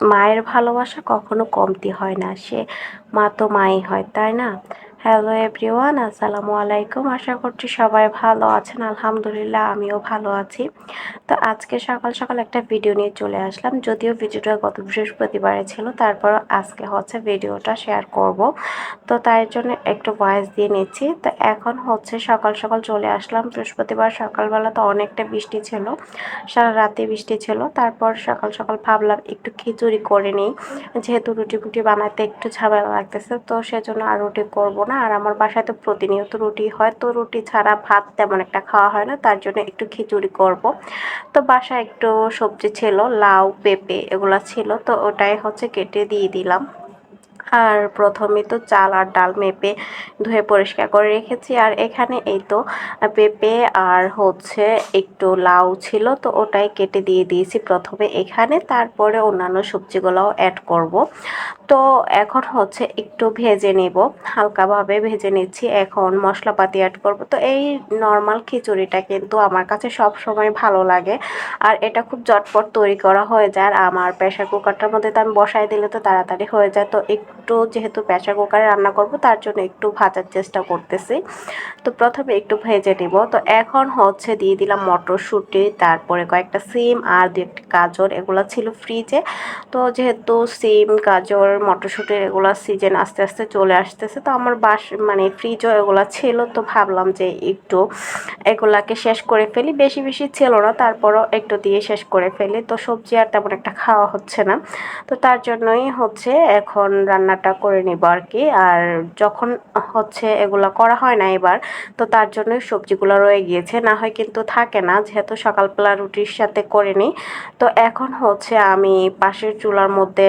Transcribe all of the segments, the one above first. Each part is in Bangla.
মায়ের ভালোবাসা কখনো কমতি হয় না। সে মা তো মাই হয় তাই না? হ্যালো এভরিওয়ান আসসালামু আলাইকুম আশা করছি সবাই ভালো আছেন। আলহামদুলিল্লাহ, আমিও ভালো আছি। তো আজকে সকাল সকাল একটা ভিডিও নিয়ে চলে আসলাম। যদিও ভিডিওটা গত বৃহস্পতিবারে ছিল, তারপর আজকে হচ্ছে ভিডিওটা শেয়ার করব। তো তাই জন্য একটু ভয়েস দিয়ে নিচ্ছি। তো এখন হচ্ছে সকাল সকাল চলে আসলাম। বৃহস্পতিবার সকালবেলা তো অনেকটা বৃষ্টি ছিল, সারা রাতে বৃষ্টি ছিল। তারপর সকাল সকাল ভাবলাম একটু খিচুড়ি করে নিই। যেহেতু রুটি ফুটি বানাতে একটু ঝামেলা লাগতেছে, তো সেজন্য আর রুটি করব না। আর আমার বাসায় তো প্রতিনিয়ত রুটি হয়, তো রুটি ছাড়া ভাত তেমন একটা খাওয়া হয় না, তার জন্য একটু খিচুড়ি করব। তো বাসায় একটু সবজি ছিল, লাউ, পেঁপে এগুলো ছিল, তো ওটাই হচ্ছে কেটে দিয়ে দিলাম। আর প্রথমে তো চাল আর ডাল মেপে ধুয়ে পরিষ্কার করে রেখেছি, আর এখানে এই তো পেঁপে আর হচ্ছে একটু লাউ ছিল, তো ওটাই কেটে দিয়ে দিয়েছি প্রথমে এখানে, তারপরে অন্যান্য সবজিগুলোও অ্যাড করব। তো এখন হচ্ছে একটু ভেজে নেব, হালকাভাবে ভেজে নিচ্ছি। এখন মশলাপাতি অ্যাড করব। তো এই নর্মাল খিচুড়িটা কিন্তু আমার কাছে সব সময় ভালো লাগে। আর এটা খুব জটপট তৈরি করা হয়ে যায়। আর আমার প্রেশার কুকারটার মধ্যে তো আমি বসাই দিলে তো তাড়াতাড়ি হয়ে যায়। তো একটু যেহেতু প্রেশার কুকারে রান্না করব, তার জন্য একটু ভাজার চেষ্টা করতেছি। তো প্রথমে একটু ভেজে নিব। তো এখন হচ্ছে দিয়ে দিলাম মটরশুঁটি, তারপরে কয়েকটা সিম আর দু একটি গাজর। এগুলো ছিল ফ্রিজে তো যেহেতু সিম, গাজর মটরশুঁটির এগুলো সিজন আস্তে আস্তে চলে আসতেছে। তো আমার বাস মানে ফ্রিজও এগুলো ছিল, তো ভাবলাম যে একটু এগুলাকে শেষ করে ফেলি। বেশি বেশি ছিল না, তারপরও একটু দিয়ে শেষ করে ফেলি। তো সবজি আর তেমন একটা খাওয়া হচ্ছে না। তো তার জন্যই হচ্ছে এখন রান্নাটা করে নিব আর কি। আর যখন হচ্ছে এগুলো করা হয় না এবার, তো তার জন্যই সবজিগুলো রয়ে গিয়েছে। না হয় কিন্তু থাকে না, যেহেতু সকালবেলা রুটির সাথে করে নিই। তো এখন হচ্ছে আমি পাশের চুলার মধ্যে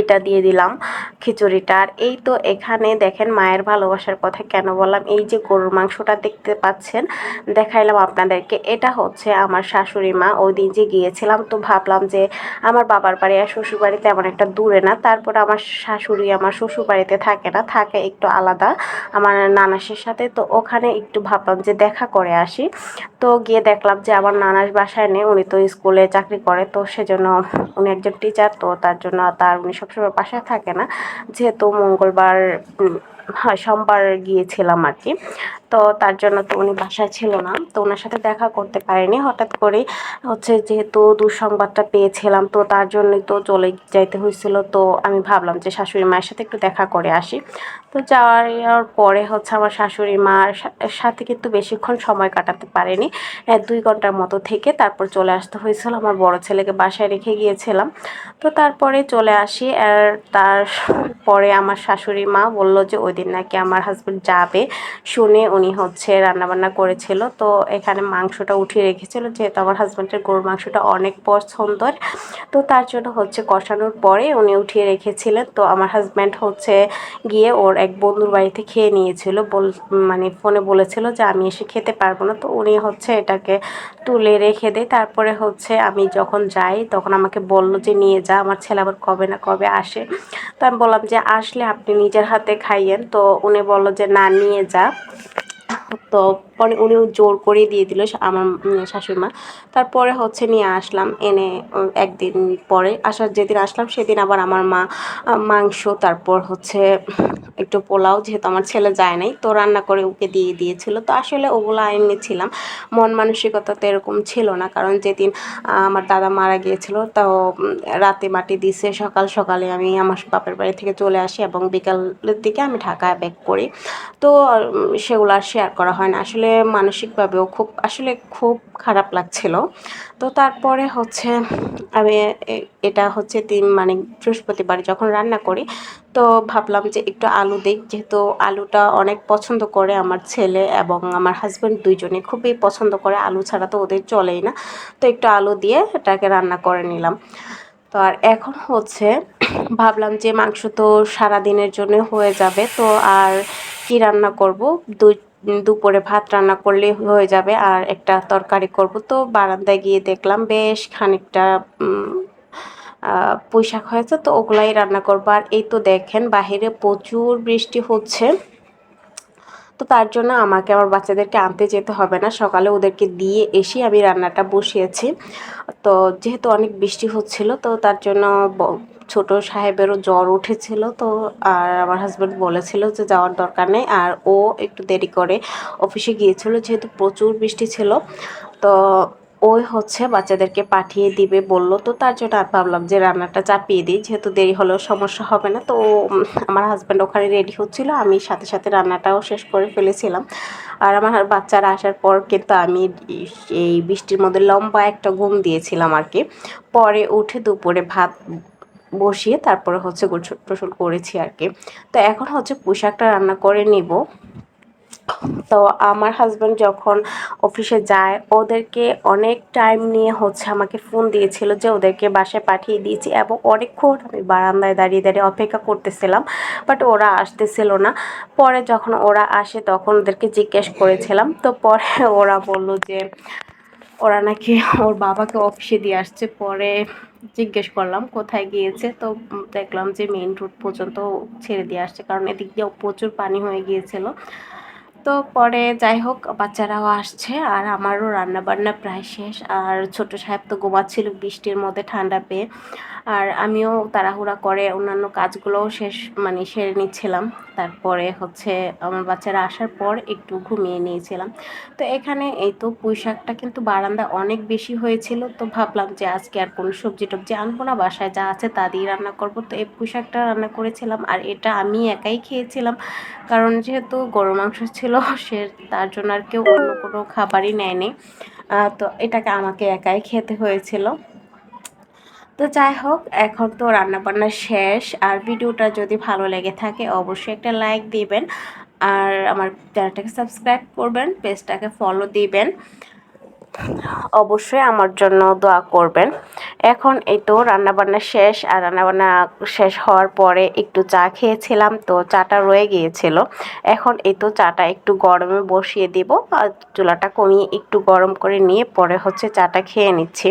এটা দিয়ে দিলাম খিচুড়িটা। আর এই তো এখানে দেখেন মায়ের ভালোবাসার কথা কেন বললাম? এই যে গরুর মাংসটা দেখতে পাচ্ছেন, দেখাইলাম আপনাদেরকে। এটা হচ্ছে আমার শাশুড়ি মা। ওই দিন যে গিয়েছিলাম তো ভাবলাম যে আমার বাবার বাড়ি আর শ্বশুর বাড়িতে এমন একটা দূরে না। তারপর আমার শাশুড়ি আমার শ্বশুর বাড়িতে থাকে না, থাকে একটু আলাদা আমার নানাসের সাথে। তো ওখানে একটু ভাবলাম যে দেখা করে আসি। তো গিয়ে দেখলাম যে আমার নানার বাসায় নেই, উনি তো স্কুলে চাকরি করে। তো সেজন্য উনি একজন টিচার তো তার জন্য তার উনি সবসময় বাসায় থাকে না। যেহেতু মঙ্গলবার সোমবার গিয়েছিলাম আর কি। তো তার জন্য তো উনি বাসায় ছিল না। তো ওনার সাথে দেখা করতে পারিনি। হঠাৎ করে হচ্ছে যেহেতু দুঃসংবাদটা পেয়েছিলাম, তো তার জন্যই তো চলে যাইতে হয়েছিল তো আমি ভাবলাম যে শাশুড়ি মায়ের সাথে একটু দেখা করে আসি। তো যাওয়ার পরে হচ্ছে আমার শাশুড়ি মার সাথে কিন্তু বেশিক্ষণ সময় কাটাতে পারেনি। দুই ঘণ্টার মতো থেকে তারপর চলে আসতে হয়েছিল আমার বড় ছেলেকে বাসায় রেখে গিয়েছিলাম। তো তারপরে চলে আসি। আর তারপরে আমার শাশুড়ি মা বলল যে, ওই দিন নাকি আমার হাজব্যান্ড যাবে। শুনে উনি হচ্ছে রান্নাবান্না করেছিল। তো এখানে মাংসটা উঠিয়ে রেখেছিল, যেহেতু আমার হাজব্যান্ডের গরুর মাংসটা অনেক পছন্দর। তো তার জন্য হচ্ছে কষানোর পরে উনি উঠিয়ে রেখেছিলেন। তো আমার হাজব্যান্ড হচ্ছে গিয়ে ওর এক বন্ধুর বাড়িতে খেয়ে নিয়েছিল। বল মানে ফোনে বলেছিল যে আমি এসে খেতে পারব না। তো উনি হচ্ছে এটাকে তুলে রেখে দেয়। তারপরে হচ্ছে আমি যখন যাই, তখন আমাকে বলল যে, নিয়ে যা, আমার ছেলে আবার কবে না কবে আসে। তো আমি বললাম যে, আসলে আপনি নিজের হাতে খাইয়েন। তো উনি বলল যে না নিয়ে যা। তো পরে উনিও জোর করে দিয়ে দিল আমার শাশুড়ি মা। তারপরে হচ্ছে নিয়ে আসলাম, এনে একদিন পরে আসার যেদিন আসলাম সেদিন আবার আমার মা মাংস, তারপর হচ্ছে একটু পোলাও, যেহেতু আমার ছেলে যায় নাই, তো রান্না করে ওকে দিয়ে দিয়েছিল। তো আসলে ওগুলো এনেছিলাম মন মানসিকতা তো এরকম ছিল না। কারণ যেদিন আমার দাদা মারা গিয়েছিল, তো রাতে মাটি দিছে, সকাল সকালে আমি আমার বাপের বাড়ি থেকে চলে আসি এবং বিকালের দিকে আমি ঢাকায় ব্যাক করি। তো সেগুলো আর শেয়ার করা হয় না। আসলে মানসিকভাবেও খুব, আসলে খুব খারাপ লাগছিল। তো তারপরে হচ্ছে আমি এটা হচ্ছে তিন মানে বৃহস্পতিবার যখন রান্না করি, তো ভাবলাম যে একটু আলু দিই। যেহেতু আলুটা অনেক পছন্দ করে আমার ছেলে এবং আমার হাজব্যান্ড দুইজনে খুবই পছন্দ করে। আলু ছাড়া তো ওদের চলেই না। তো একটু আলু দিয়ে এটাকে রান্না করে নিলাম। তো আর এখন হচ্ছে ভাবলাম যে মাংস তো সারা দিনের জন্য হয়ে যাবে। তো আর কি রান্না করব? দুই দুপুরে ভাত রান্না করলে হয়ে যাবে আর একটা তরকারি করব। তো বারান্দায় গিয়ে দেখলাম বেশ খানিকটা পুঁই শাক হয়েছে, তো ওগুলাই রান্না করব। আর এই তো দেখেন বাহিরে প্রচুর বৃষ্টি হচ্ছে। তো তার জন্য আমাকে, আমার বাচ্চাদেরকে আনতে যেতে হবে না। সকালে ওদেরকে দিয়ে এসে আমি রান্নাটা বসিয়েছি। তো যেহেতু অনেক বৃষ্টি হচ্ছিল, তো তার জন্য ছোট সাহেবেরও জ্বর উঠেছিল তো, আর আমার হাজব্যান্ড বলেছিল যে যাওয়ার দরকার নেই, আর ও একটু দেরি করে অফিসে গিয়েছিল যেহেতু প্রচুর বৃষ্টি ছিল। তো ওই হচ্ছে বাচ্চাদেরকে পাঠিয়ে দিবে বলল, তো তার জন্য আমি ভাবলাম যে রান্নাটা চাপিয়ে দিই, যেহেতু দেরি হলেও সমস্যা হবে না। তো আমার হাজব্যান্ড ওখানে রেডি হচ্ছিল, আমি সাথে সাথে রান্নাটাও শেষ করে ফেলেছিলাম। আর আমার বাচ্চারা আসার পর কিন্তু আমি এই বৃষ্টির মধ্যে লম্বা একটা ঘুম দিয়েছিলাম আর কি। পরে উঠে দুপুরে ভাত বসিয়ে তারপরে হচ্ছে গোসল টোসল করেছি আর কি। তো এখন হচ্ছে পোশাকটা রান্না করে নিব। তো আমার হাজব্যান্ড যখন অফিসে যায়, ওদেরকে অনেক টাইম নিয়ে হচ্ছে আমাকে ফোন দিয়েছিল যে ওদেরকে বাসায় পাঠিয়ে দিয়েছি এবং অনেকক্ষণ আমি বারান্দায় দাঁড়িয়ে দাঁড়িয়ে অপেক্ষা করতেছিলাম বাট ওরা আসতেছিল না। পরে যখন ওরা আসে তখন ওদেরকে জিজ্ঞেস করেছিলাম। তো পরে ওরা বলল যে ওরা নাকি ওর বাবাকে অফিসে দিয়ে আসছে, পরে জিজ্ঞেস করলাম কোথায় গিয়েছে, তো দেখলাম যে মেইন রোড পর্যন্ত ছেড়ে দিয়ে আসছে, কারণ এদিক দিয়ে প্রচুর পানি হয়ে গিয়েছিল। তো পরে যাই হোক, বাচ্চারাও আসছে আর আমারও রান্নাবান্না প্রায় শেষ, আর ছোট সাহেব তো ঘুমাচ্ছিল বৃষ্টির মধ্যে ঠান্ডা পেয়ে। আর আমিও তাড়াহুড়া করে অন্যান্য কাজগুলোও শেষ মানে সেরে নিচ্ছিলাম। তারপরে হচ্ছে আমার বাচ্চারা আসার পর একটু ঘুমিয়ে নিয়েছিলাম। তো এখানে এই তো পুঁই শাকটা কিন্তু বারান্দা অনেক বেশি হয়েছিল। তো ভাবলাম যে আজকে আর কোনো সবজি টবজি আনব না, বাসায় যা আছে তা দিয়ে রান্না করব। তো এই পুঁই শাকটা রান্না করেছিলাম আর এটা আমি একাই খেয়েছিলাম। কারণ যেহেতু গরু মাংস ছিল, সে তার জন্য আর কেউ অন্য কোনো খাবারই নেয়নি। তো এটাকে আমাকে একাই খেতে হয়েছিল। তো যাই হোক, এখন তো রান্নাবান্না শেষ। আর ভিডিওটা যদি ভালো লেগে থাকে, অবশ্যই একটা লাইক দিবেন। আর আমার চ্যানেলটাকে সাবস্ক্রাইব করবেন পেজটাকে ফলো দিবেন। অবশ্যই আমার জন্য দোয়া করবেন। এখন এই তো রান্নাবান্না শেষ, আর রান্নাবান্না শেষ হওয়ার পরে একটু চা খেয়েছিলাম, তো চাটা রয়ে গিয়েছিল। এখন এই তো চাটা একটু গরমে বসিয়ে দিব, আর চুলাটা কমিয়ে একটু গরম করে নিয়ে পরে হচ্ছে চাটা খেয়ে নিচ্ছি।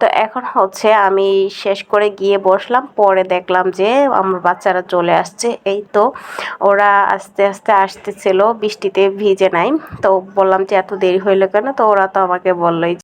তো এখন হচ্ছে আমি শেষ করে গিয়ে বসলাম, পরে দেখলাম যে আমার বাচ্চারা চলে আসছে। এই তো ওরা আস্তে আস্তে আসতেছিল, বৃষ্টিতে ভিজে নাই। তো বললাম যে এত দেরি হইল কেন? তো ওরা তো আমাকে বললোই